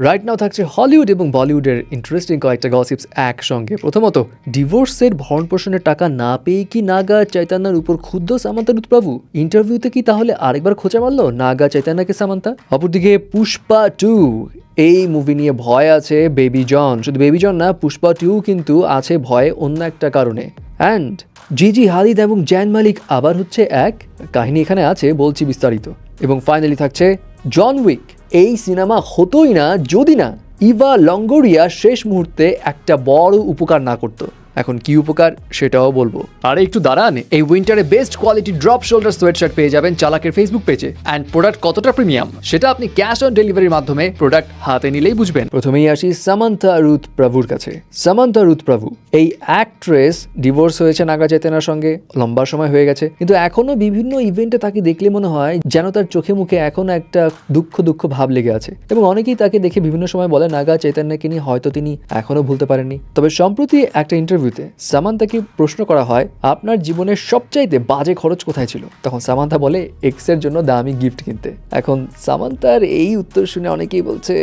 Right now থাকছে Hollywood এবং বলিউডের ইন্টারেস্টিং কয়েকটা গসিপস একসঙ্গে। প্রথমত ডিভোর্সের ভরণ পোষণের টাকা না পেয়ে কি নাগা চৈতন্যার উপর ক্ষুদ্র সামান্তা প্রভু ইন্টারভিউতে কি তাহলে আরেকবার খোঁচা মারলো নাগা চৈতন্যকে সামান্তা? অপরদিকে, পুষ্পা টু, এই মুভি নিয়ে ভয় আছে বেবি জন শুধু বেবি জন না, পুষ্পা টু কিন্তু আছে ভয়ে অন্য একটা কারণে। অ্যান্ড জিজি হাদিদ এবং জ্যান মালিক আবার হচ্ছে এক। কাহিনী এখানে আছে, বলছি বিস্তারিত। এবং ফাইনালি থাকছে জন উইক এই সিনেমা হতোই না, যদি না ইভা লঙ্গোরিয়া শেষ মুহূর্তে একটা বড় উপকার না করতো। এখন কি উপকার সেটাও বলব। আরে একটু দাঁড়ান, এই উইন্টারে best quality drop shoulder sweatshirt পেয়ে যাবেন চালাকের ফেসবুক পেজে অ্যান্ড প্রোডাক্ট কতটা প্রিমিয়াম সেটা আপনি ক্যাশ অন ডেলিভারির মাধ্যমে প্রোডাক্ট হাতে নিলেই বুঝবেন। প্রথমেই আসি সামান্তা রুথ প্রভুর কাছে। সামান্তা রুথ প্রভু, এই অ্যাক্ট্রেস ডিভোর্স হয়েছে নাগা চেতনার সঙ্গে, লম্বা সময় হয়ে গেছে। কিন্তু এখনও বিভিন্ন ইভেন্টে তাকে দেখলে মনে হয় যেন তার চোখে মুখে এখনও একটা দুঃখ দুঃখ ভাব লেগে আছে। এবং অনেকেই তাকে দেখে বিভিন্ন সময় বলে, নাগা চৈতন্যকে নিয়ে হয়তো তিনি এখনও ভুলতে পারেননি। তবে সম্প্রতি একটা ইন্টারভিউতে সামান্তাকে প্রশ্ন করা হয়, আপনার জীবনের সবচাইতে বাজে খরচ কোথায় ছিল? তখন সামান্তা বলে এক্সের জন্য দামি গিফট কিনতে। এখন সামান্তার এই উত্তর শুনে অনেকেই বলছে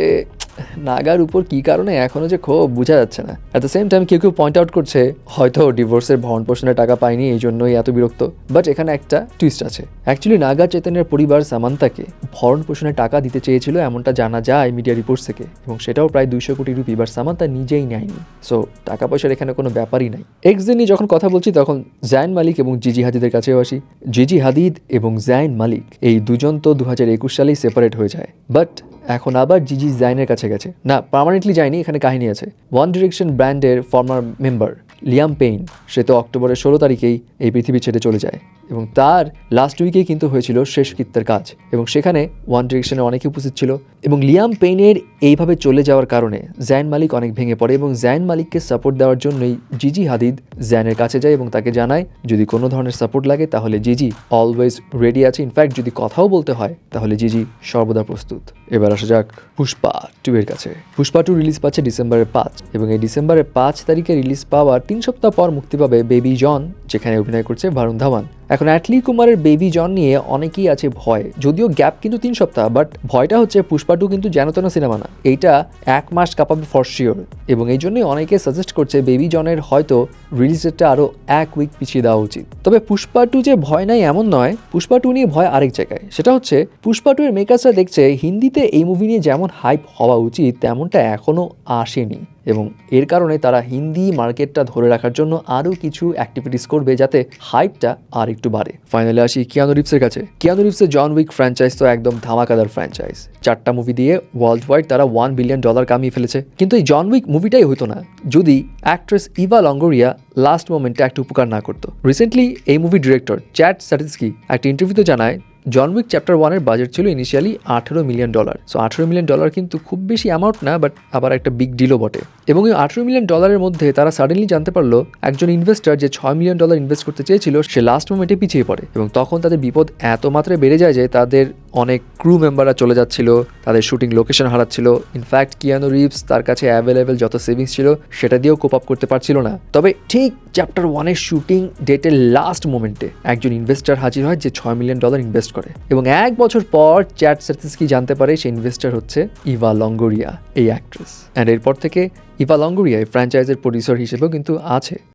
নাগার উপর কি কারণে এখনও যে ক্ষোভ বোঝা যাচ্ছে না। অ্যাট দ্য সেম টাইম কেউ কেউ পয়েন্ট আউট করছে, হয়তো ডিভোর্সের ভরণ পোষণের টাকা পায়নি, এই জন্যই এত বিরক্ত। বাট এখানে একটা টুইস্ট আছে। অ্যাকচুয়ালি নাগা চেতনের পরিবার সামান্তাকে ভরণ পোষণের টাকা দিতে চেয়েছিল, এমনটা জানা যায় মিডিয়া রিপোর্টস থেকে। এবং সেটাও প্রায় দুইশো কোটি রুপি বাট সামান্তা নিজেই নেয়নি। সো টাকা পয়সার এখানে কোনো ব্যাপারই নাই। এক্স নিয়ে যখন কথা বলছি, তখন জায়ন মালিক এবং জিজি হাদিদের কাছেও আসি। জিজি হাদিদ এবং জায়ন মালিক এই দুজন তো দু হাজার একুশ সালেই সেপারেট হয়ে যায়। বাট এখন আবার জিজি জাইনের কাছে গেছে। না পার্মানেন্টলি যায়নি, এখানে কাহিনী আছে। ওয়ান ডিরেকশন ব্র্যান্ডের ফর্মার মেম্বার লিয়াম পেইন সে তো অক্টোবরের ষোলো তারিখেই এই পৃথিবী ছেড়ে চলে যায়। এবং তার লাস্ট উইকে কিন্তু হয়েছিল শেষ কৃত্যের কাজ। এবং সেখানে ওয়ান ডিরেকশনে অনেকে উপস্থিত ছিল। এবং লিয়াম পেইনের এইভাবে চলে যাওয়ার কারণে জ্যান মালিক অনেক ভেঙে পড়ে এবং জ্যান মালিককে সাপোর্ট দেওয়ার জন্যই জিজি হাদিদ জ্যানের কাছে যায় এবং তাকে জানায়, যদি কোনো ধরনের সাপোর্ট লাগে, তাহলে জিজি অলওয়েজ রেডি আছে। ইনফ্যাক্ট যদি কথাও বলতে হয়, তাহলে জিজি সর্বদা প্রস্তুত। এবার আসা যাক পুষ্পা টু এর কাছে। পুষ্পা টু রিলিজ পাচ্ছে ডিসেম্বরের পাঁচ এবং এই ডিসেম্বরের পাঁচ তারিখে রিলিজ পাওয়ার তিন সপ্তাহ পর মুক্তি পাবে বেবি জন যেখানে অভিনয় করছে ভারুণ ধাওয়ান এখন অ্যাটলি কুমারের বেবি জন নিয়ে অনেকেই আছে ভয়। যদিও গ্যাপ কিন্তু তিন সপ্তাহ বাট ভয়টা হচ্ছে পুষ্পা টু কিন্তু যেন তেন সিনেমা না। এইটা এক মাস কাঁপাবে ফর শিওর এবং এই জন্যই অনেকে সাজেস্ট করছে বেবি জনের হয়তো রিলিজ ডেটটা আরও এক উইক পিছিয়ে দেওয়া উচিত। তবে পুষ্পা টু যে ভয় নাই এমন নয়, পুষ্পা টু নিয়ে ভয় আরেক জায়গায়। সেটা হচ্ছে, পুষ্পা টু এর মেকার্সরা দেখছে হিন্দিতে এই মুভি নিয়ে যেমন হাইপ হওয়া উচিত, তেমনটা এখনও আসেনি। এবং এর কারণে তারা হিন্দি মার্কেটটা ধরে রাখার জন্য আরও কিছু অ্যাক্টিভিটিস করবে যাতে হাইপটা আর একটু বাড়ে। ফাইনালি আসি কিয়ানো রিপসের কাছে। কিয়ানো রিপসের জন উইক ফ্র্যাঞ্চাইজ তো একদম ধামাকাদার ফ্র্যাঞ্চাইজ চারটা মুভি দিয়ে ওয়ার্ল্ড ওয়াইড তারা ওয়ান বিলিয়ন ডলার কামিয়ে ফেলেছে। কিন্তু এই জন উইক মুভিটাই হতো না। যদি অ্যাক্ট্রেস ইভা লঙ্গোরিয়া লাস্ট মোমেন্টে একটা উপকার না করতো। রিসেন্টলি এই মুভি ডিরেক্টর চ্যাট স্যাটিসকি একটা ইন্টারভিউতে জানায় জন উইক চ্যাপ্টার ওয়ানের বাজেট ছিল ইনিশিয়ালি আঠেরো মিলিয়ন ডলার সো আঠেরো মিলিয়ন ডলার কিন্তু খুব বেশি অ্যামাউন্ট না বাট আবার একটা বিগ ডিলও বটে। এবং এই আঠেরো মিলিয়ন ডলারের মধ্যে তারা সাডেনলি জানতে পারল, একজন ইনভেস্টার যে ছয় মিলিয়ন ডলার ইনভেস্ট করতে চেয়েছিল, সে লাস্ট মোমেন্টে পিছিয়ে পড়ে। এবং তখন তাদের বিপদ এত মাত্রায় বেড়ে যায় যে তাদের অনেক ক্রু মেম্বাররা চলে যাচ্ছিল, তাদের শুটিং লোকেশন হারাচ্ছিল। ইনফ্যাক্ট কিয়ানো রিভস তার কাছে অ্যাভেলেবেল যত সেভিংস ছিল, সেটা দিয়েও কোপ আপ করতে পারছিল না। তবে ঠিক চ্যাপ্টার ওয়ানের শুটিং ডেটের লাস্ট মোমেন্টে একজন ইনভেস্টার হাজির হয় যে ছয় মিলিয়ন ডলার ইনভেস্ট করে। এবং এক বছর পর চ্যাট সার্টিসকি জানতে পারে, সে ইনভেস্টার হচ্ছে ইভা লঙ্গোরিয়া, এই অ্যাক্ট্রেস অ্যান্ড এরপর থেকে ইভা লঙ্গোরিয়া এই ফ্র্যাঞ্চাইজের প্রডিউসার হিসেবেও কিন্তু আছে।